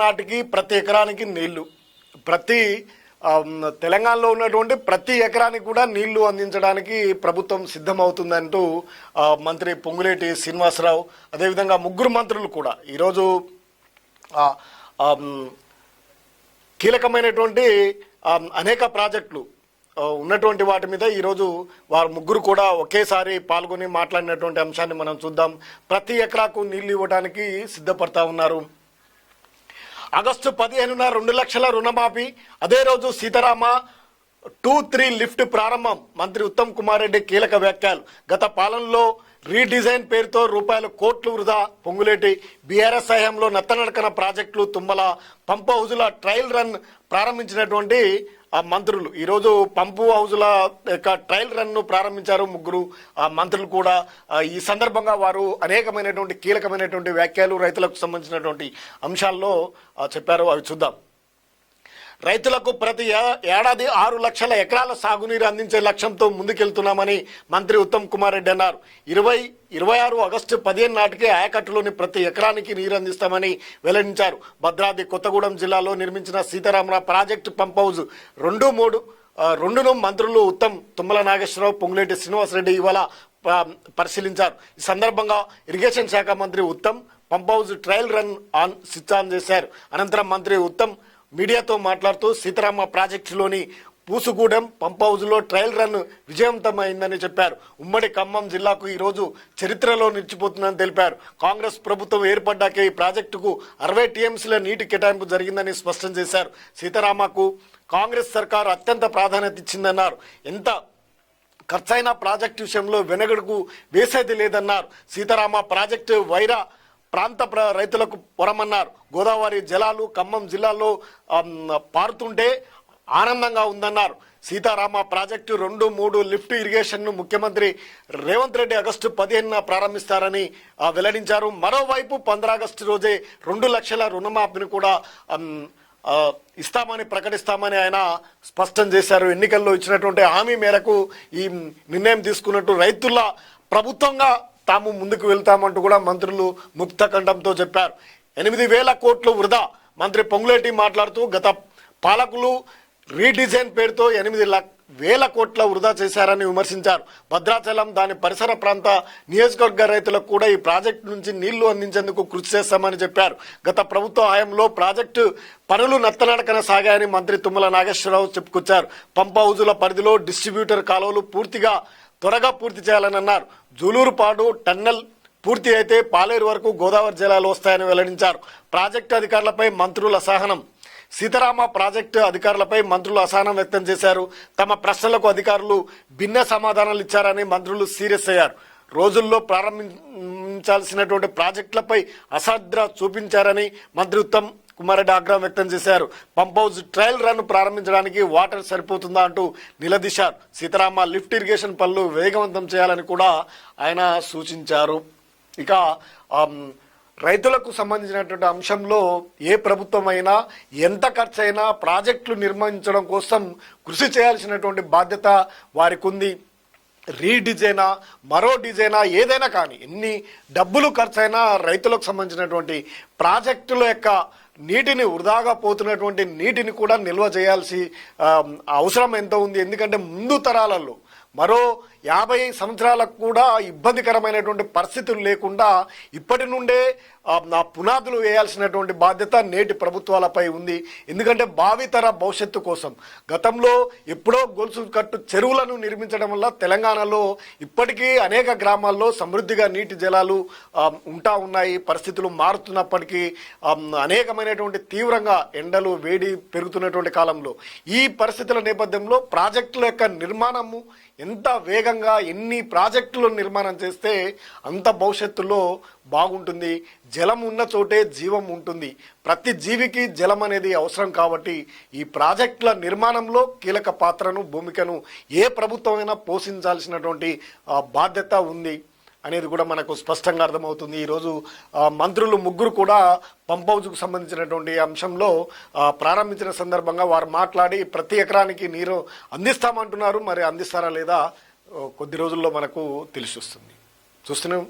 నాటికి ప్రతి ఎకరానికి నీళ్ళు. ప్రతి తెలంగాణలో ఉన్నటువంటి ప్రతి ఎకరానికి కూడా నీళ్ళు అందించడానికి ప్రభుత్వం సిద్ధమవుతుందంటూ మంత్రి పొంగులేటి శ్రీనివాసరావు అదేవిధంగా ముగ్గురు మంత్రులు కూడా. ఈరోజు కీలకమైనటువంటి అనేక ప్రాజెక్టులు ఉన్నటువంటి వాటి మీద ఈరోజు వారు ముగ్గురు కూడా ఒకేసారి పాల్గొని మాట్లాడినటువంటి అంశాన్ని మనం చూద్దాం. ప్రతి ఎకరాకు నీళ్ళు ఇవ్వడానికి సిద్ధపడతా ఉన్నారు. ఆగస్టు పదిహేనున రెండు లక్షల రుణమాఫీ. అదే రోజు సీతారామ టూ త్రీ లిఫ్ట్ ప్రారంభం. మంత్రి ఉత్తమ్ కుమార్ రెడ్డి కీలక వ్యాఖ్యలు. గత పాలనలో రీడిజైన్ పేరుతో రూపాయలు కోట్లు వృధా. పొంగులేటి బీఆర్ఎస్ హయాంలో నత్తనడకన ప్రాజెక్టులు తుమ్మల పంప్ హౌజుల ట్రయల్ రన్ ప్రారంభించినటువంటి మంత్రులు. ఈరోజు పంపు హౌజుల యొక్క ట్రయల్ రన్ను ప్రారంభించారు ముగ్గురు. ఆ మంత్రులు కూడా ఈ సందర్భంగా వారు అనేకమైనటువంటి కీలకమైనటువంటి వ్యాఖ్యలు రైతులకు సంబంధించినటువంటి అంశాల్లో చెప్పారు. అవి చూద్దాం. రైతులకు ప్రతి ఏ- ఏడాది ఆరు లక్షల ఎకరాల సాగునీరు అందించే లక్ష్యంతో ముందుకెళ్తున్నామని మంత్రి ఉత్తమ్ కుమార్ రెడ్డి అన్నారు. ఇరవై ఇరవై ఆరు ఆగస్టు పదిహేను నాటికి ఆయకట్టులోని ప్రతి ఎకరానికి నీరు అందిస్తామని వెల్లడించారు. భద్రాద్రి కొత్తగూడెం జిల్లాలో నిర్మించిన సీతారామరావు ప్రాజెక్టు పంప్ హౌజ్ రెండు మూడు రెండును మంత్రులు ఉత్తమ్ తుమ్మల నాగేశ్వరరావు పొంగులేటి శ్రీనివాసరెడ్డి ఇవాళ పరిశీలించారు. ఈ సందర్భంగా ఇరిగేషన్ శాఖ మంత్రి Uttam pump house trial run on switch on చేశారు. అనంతరం మంత్రి ఉత్తమ్ మీడియాతో మాట్లాడుతూ సీతారామ ప్రాజెక్టులోని పూసుగూడెం పంప్ హౌజ్లో ట్రయల్ రన్ విజయవంతమైందని చెప్పారు. ఉమ్మడి ఖమ్మం జిల్లాకు ఈరోజు చరిత్రలో నిలిచిపోతుందని తెలిపారు. కాంగ్రెస్ ప్రభుత్వం ఏర్పడ్డాకే ఈ ప్రాజెక్టుకు అరవై టీఎంసీల నీటి కేటాయింపు జరిగిందని స్పష్టం చేశారు. సీతారామకు కాంగ్రెస్ సర్కారు అత్యంత ప్రాధాన్యత ఇచ్చిందన్నారు. ఎంత ఖర్చైన ప్రాజెక్టు విషయంలో వెనగడుకు వేసేది లేదన్నారు. సీతారామ ప్రాజెక్టు వైరా ప్రాంత ప్ర- రైతులకు పొరమన్నారు. గోదావరి జలాలు ఖమ్మం జిల్లాలో పారుతుంటే ఆనందంగా ఉందన్నారు. సీతారామ ప్రాజెక్టు రెండు మూడు లిఫ్ట్ ఇరిగేషన్ను ముఖ్యమంత్రి రేవంత్ రెడ్డి ఆగస్టు పదిహేనున ప్రారంభిస్తారని వెల్లడించారు. మరోవైపు పంద్ర ఆగస్టు రోజే రెండు లక్షల రుణమాఫీని కూడా ఇస్తామని ప్రకటిస్తామని ఆయన స్పష్టం చేశారు. ఎన్నికల్లో ఇచ్చినటువంటి హామీ మేరకు ఈ నిర్ణయం తీసుకున్నట్టు రైతుల ప్రభుత్వంగా తాము ముందుకు వెళ్తామంటూ కూడా మంత్రులు ముక్త కంఠంతో చెప్పారు. ఎనిమిది వేల కోట్లు వృధా. మంత్రి పొంగులేటి మాట్లాడుతూ గత పాలకులు రీడిజైన్ పేరుతో ఎనిమిది వేల కోట్ల వృధా చేశారని విమర్శించారు. భద్రాచలం దాని పరిసర ప్రాంత నియోజకవర్గ రైతులకు కూడా ఈ ప్రాజెక్టు నుంచి నీళ్ళు అందించేందుకు కృషి చేస్తామని చెప్పారు. గత ప్రభుత్వ హయాంలో ప్రాజెక్టు పనులు నత్తనడకన సాగాయని మంత్రి తుమ్మల నాగేశ్వరరావు చెప్పుకొచ్చారు. పంప్ హౌజుల పరిధిలో డిస్ట్రిబ్యూటర్ కాలువలు పూర్తిగా త్వరగా పూర్తి చేయాలని అన్నారు. జూలూరుపాడు టన్నెల్ పూర్తి అయితే పాలేరు వరకు గోదావరి జలాలు వస్తాయని వెల్లడించారు. ప్రాజెక్టు అధికారులపై మంత్రుల అసహనం. సీతారామ ప్రాజెక్టు అధికారులపై మంత్రులు అసహనం వ్యక్తం చేశారు. తమ ప్రశ్నలకు అధికారులు భిన్న సమాధానాలు ఇచ్చారని మంత్రులు సీరియస్ అయ్యారు. రోజుల్లో ప్రారంభించాల్సినటువంటి ప్రాజెక్టులపై అశ్రద్ధ చూపించారని మంత్రి ఉత్తమ్ కుమారెడ్డి ఆగ్రహం వ్యక్తం చేశారు. పంప్ హౌస్ ట్రయల్ రన్ ప్రారంభించడానికి వాటర్ సరిపోతుందా అంటూ నిలదీశారు. సీతారామ లిఫ్ట్ ఇరిగేషన్ పనులు వేగవంతం చేయాలని కూడా ఆయన సూచించారు. ఇక రైతులకు సంబంధించినటువంటి అంశంలో ఏ ప్రభుత్వం అయినా ఎంత ఖర్చైనా ప్రాజెక్టులు నిర్మించడం కోసం కృషి చేయాల్సినటువంటి బాధ్యత వారికి ఉంది రీడిజైనా మరో డిజైనా ఏదైనా కానీ ఎన్ని డబ్బులు ఖర్చైనా రైతులకు సంబంధించినటువంటి ప్రాజెక్టుల యొక్క నీటిని వృధాగా పోతున్నటువంటి నీటిని కూడా నిల్వ చేయాల్సి అవసరం ఎంత ఉంది? ఎందుకంటే ముందు తరాలలో మరో యాభై సంవత్సరాలకు కూడా ఇబ్బందికరమైనటువంటి పరిస్థితులు లేకుండా ఇప్పటి నుండే నా పునాదులు వేయాల్సినటువంటి బాధ్యత నేటి ప్రభుత్వాలపై ఉంది. ఎందుకంటే భావితర భవిష్యత్తు కోసం. గతంలో ఎప్పుడో గొలుసు కట్టు చెరువులను నిర్మించడం వల్ల తెలంగాణలో ఇప్పటికీ అనేక గ్రామాల్లో సమృద్ధిగా నీటి జలాలు ఉంటా ఉన్నాయి. పరిస్థితులు మారుతున్నప్పటికీ అనేకమైనటువంటి తీవ్రంగా ఎండలు వేడి పెరుగుతున్నటువంటి కాలంలో ఈ పరిస్థితుల నేపథ్యంలో ప్రాజెక్టుల యొక్క నిర్మాణము ఎంత వేగంగా ఎన్ని ప్రాజెక్టులు నిర్మాణం చేస్తే అంత భవిష్యత్తులో బాగుంటుంది. జలం ఉన్న చోటే జీవం ఉంటుంది. ప్రతి జీవికి జలం అనేది అవసరం కాబట్టి ఈ ప్రాజెక్టుల నిర్మాణంలో కీలక పాత్రను భూమికను ఏ ప్రభుత్వమైనా పోషించాల్సినటువంటి బాధ్యత ఉంది అనేది కూడా మనకు స్పష్టంగా అర్థమవుతుంది. ఈరోజు మంత్రులు ముగ్గురు కూడా పంప్ హౌజ్కు సంబంధించినటువంటి అంశంలో ప్రారంభించిన సందర్భంగా వారు మాట్లాడి ప్రతి ఎకరానికి నీరు అందిస్తామంటున్నారు. మరి అందిస్తారా లేదా కొద్ది రోజుల్లో మనకు తెలిసి వస్తుంది. చూస్తున్నాం.